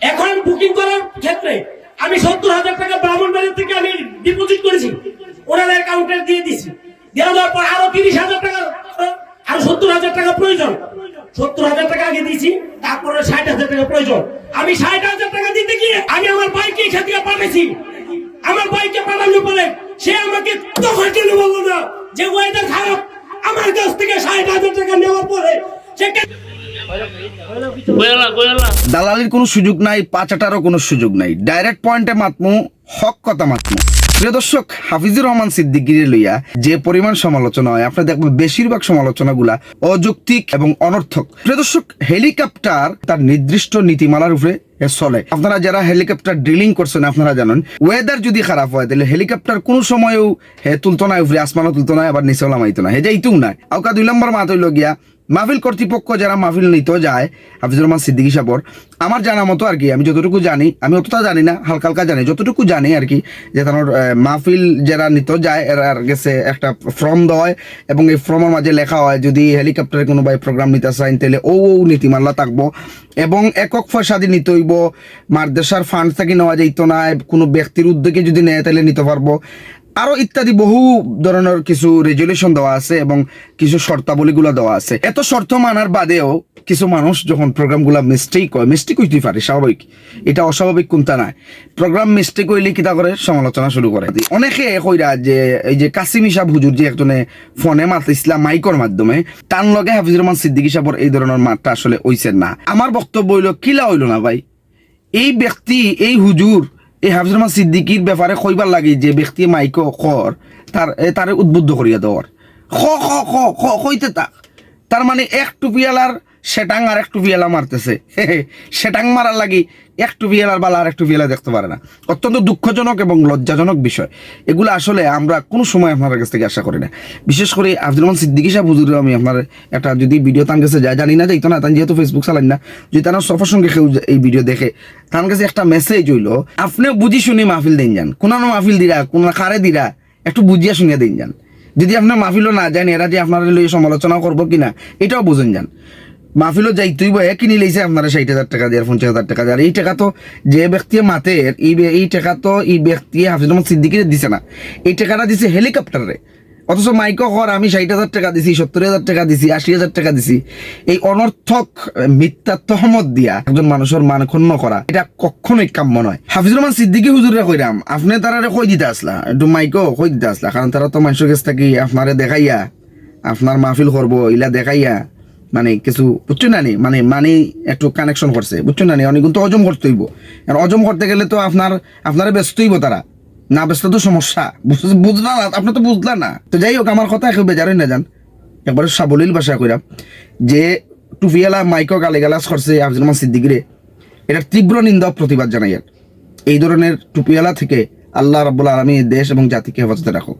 এখন বুকিং করার ক্ষেত্রে আমি সত্তর হাজার টাকা ব্রাহ্মণবাড়ির দিয়ে দিছি। দিয়ে আরও তিরিশ হাজার টাকা, আরও সত্তর হাজার টাকা প্রয়োজন। সত্তর হাজার টাকা দিয়েছি, তারপরে ষাট হাজার টাকা প্রয়োজন। আমি ষাট হাজার টাকা দিতে গিয়ে আমি আমার বাইকে এখান থেকে আমার বাইকে পাঠানোর পরে সে আমাকে তখন কেন বলল যে ওয়েদার খারাপ, আমার কাছ থেকে ষাট হাজার টাকা নেওয়ার পরে সে দালালির কোনো সুযোগ নাই, পাচাটারও কোনো সুযোগ নাই। ডাইরেক্ট পয়েন্টে মাতমু, হক কথা মাতমু। প্রিয় দর্শক, হাফিজুর রহমান সিদ্দিকিরে লইয়া যে পরিমাণ সমালোচনা হয় আপনি দেখবেন বেশিরভাগ সমালোচনাগুলা অযৌক্তিক এবং অনর্থক। প্রিয় দর্শক হেলিকপ্টার তার নির্দিষ্ট নীতিমালার উপরে চলে। আপনারা যারা হেলিকপ্টার ড্রিলিং করছেন, আপনারা জানেন ওয়েদার যদি খারাপ হয়, তাহলে হেলিকপ্টার কোনো সময়ও হে তুলতো না উপরে, আসমানও তুলতো না আবার নিচেও নামাইতো না। হে যাইতেও নাই। আউকা দুই নম্বর মাত হইল গিয়া, মাহফিল কর্তৃপক্ষ যারা মাহফিল নিতে যায়, হাফিজুর রহমান সিদ্দিকী সাবর, আমার জানা মতো আর কি, আমি যতটুকু জানি, আমি অতটা জানি না, হালকা হালকা জানি, যতটুকু জানি আর কি, যে তার মাহফিল যারা নিতে যায়, এরা আর গেছে একটা ফর্ম দেওয়া হয় এবং এই ফর্মের মাঝে লেখা হয়, যদি হেলিকপ্টারে কোনো ভাই প্রোগ্রাম নিতে চান তাহলে ও ও নীতিমাল্লা থাকব, এবং একক পয়সা দিয়ে নিতে হইব মারদেশার ফান্ড থেকে নেওয়া যাইত না, কোনো ব্যক্তির উদ্যোগে যদি নেয় তাহলে নিতে পারব। আরও ইত্যাদি বহু ধরনের কিছু রেজুলেশন দেওয়া আছে এবং কিছু শর্তাবলীগুলো দেওয়া আছে। এত শর্ত মানার বাদেও কিছু মানুষ যখন প্রোগ্রামগুলো মিস্টেক হয় মিস্টেক হইতে পারে, স্বাভাবিক। এটা অস্বাভাবিক কোনটা নাই প্রোগ্রাম মিস্টেক হইলে কিতা করে? সমালোচনা শুরু করে অনেকে কইরা যে, এই যে কাসিম সাহেব হুজুর যে একজনে ফোনে মাতিছিলাম মাইকর মাধ্যমে, তার লগে হাফিজুর রহমান সিদ্দিকী সাহেবর এই ধরনের মাতটা আসলে হইছে না। আমার বক্তব্য হইল, কিলা হইল না ভাই? এই ব্যক্তি, এই হুজুর, এই হাফিজুর রহমান সিদ্দিকির ব্যাপারে কইবার লাগে যে ব্যক্তি মাইক কর তার তারে উদ্বুদ্ধ করিয়া দেওয়ার। খ খ খ খ, কইতে তাক তার মানে এক টুপিয়ালার সেটাং আর একটু টুপিয়ালা মারতেছে। সেটাং মারার লাগি এক টুপিয়ালার বালা আর একটু টুপিয়ালা দেখতে পারে না। অত্যন্ত দুঃখজনক এবং লজ্জাজনক বিষয়। এগুলো আসলে আমরা কোনো সময় আপনার কাছ থেকে আশা করি না। বিশেষ করে আব্দুল রহমান সিদ্দিকী সাহেব হুজুরের আমি আপনার একটা যদি ভিডিও তার কাছে যায়, জানি না যাইতো না তান যেহেতু ফেসবুক চালান না, যদি তার সফর সঙ্গে কেউ এই ভিডিও দেখে, তার কাছে একটা মেসেজ হইল আপনি বুঝি শুনি মাহফিল দিন যান। কোন মাহফিল দিরা কোন খারে দিরা, একটু বুঝিয়া শুনিয়া দিন যান। যদি আপনার মাহফিলও না জানি এরা যে আপনার সমালোচনা করব কিনা, এটাও বুঝেন যান। মাহফিলও যাইতেই বয়ে কিনি লইছে আপনারা ষাট হাজার টাকা দিয়ে পঞ্চাশ হাজার টাকা দিয়ে। আর এই টাকা তো যে ব্যক্তি মাতে এই টাকা তো এই ব্যক্তি হাফিজ রহমান সিদ্দিকিরে দিছে না। এই টাকাটা দিছে হেলিকপ্টারে অথচ মাইক কর আমি ষাট হাজার টাকা দিছি সত্তর হাজার টাকা দিছি আশি হাজার টাকা দিছি। এই অনর্থক আহ, মিথ্যা তহমত দিয়া একজন মানুষের মান ক্ষুণ্ণ করা এটা কখনোই কাম্য নয়। হাফিজুর রহমান সিদ্দিকি হুজুরে কইরাম আপনি তারা কই দিতে আসলা? একটু মাইকও কই দিতে আসলা? কারণ তারা তো মানুষের কাছ থেকে আপনারে দেখাইয়া আপনার মাহফিল করব ইলা দেখাইয়া মানে কিছু, বুঝছ না নি? মানে মানে একটু কানেকশন করছে, বুঝছ না নি? অনেক কিন্তু অজম করতে হইব। আর অজম করতে গেলে তো আপনার, আপনারা ব্যস্ত হইব তারা। না ব্যস্ত তো সমস্যা, বুঝ- বুঝলা না, আপনি তো বুঝলা না। তো যাই হোক, আমার কথা কেউ বেজারই না যান একবারে সাবলীল ভাষা কইরাম। যে টুফিয়ালা মাইকো গালে গালাস করছে আফজুল রহমান সিদ্দিকিরে এটার তীব্র নিন্দা প্রতিবাদ জানাই। এই ধরনের টুপিয়ালা থেকে আল্লাহ রাব্বুল আলমী দেশ এবং জাতিকে হেফাজতে রাখুক।